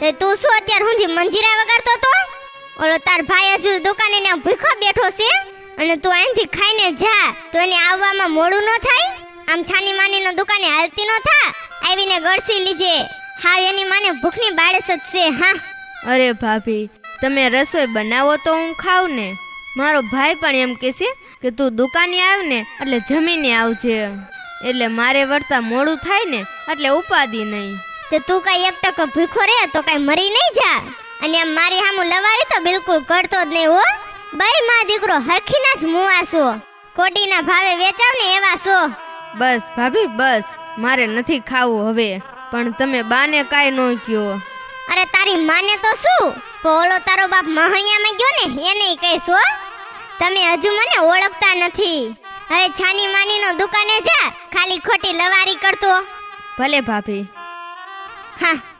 તે તું શું અત્યારે હું મંજીરા વગાડતો તો ઓલો તાર ભાઈ હજુ દુકાને ને ભૂખો બેઠો છે? અને તું અહીંથી ખાઈને જા, તો એને આવવામાં મોડું ન થાય? આમ છાની માની નો દુકાને હાલતી ન થા? આવીને ગળસી લીજે. હા એની માને ભૂખની બાળસ જ છે, હા. અરે ભાભી, તમે રસોઈ બનાવો તો હું ખાઉં ને. મારો ભાઈ પણ એમ કે છે કે તું દુકાને આવ ને, એટલે જમીને આવજે. એટલે મારે વળતા મોડું થાય ને, એટલે ઉપાદી નહીં. તે તું કઈ એક ટકો ભૂખો રહે તો કઈ મરી નહીં જા. અને આમ મારી હામું લવારી તો બિલકુલ કરતો જ નહીં હો. બાઈ માં દીકરો હરખીના જ મું આસો કોટીના ભાવે વેચાવ ને એવા સો બસ ભાભી બસ. મારે નથી ખાવું હવે. પણ તમે બાને કાંઈ ન કયો. અરે તારી માને તો શું? પોળો ઓલો તારો બાપ મહણિયામાં ગયો ને એને કહીશ હો. તમે હજુ મને ઓળખતા નથી. હવે છાની માની નો દુકાને જા. ખાલી ખોટી લવારી કરતો. ભલે ભાભી. હા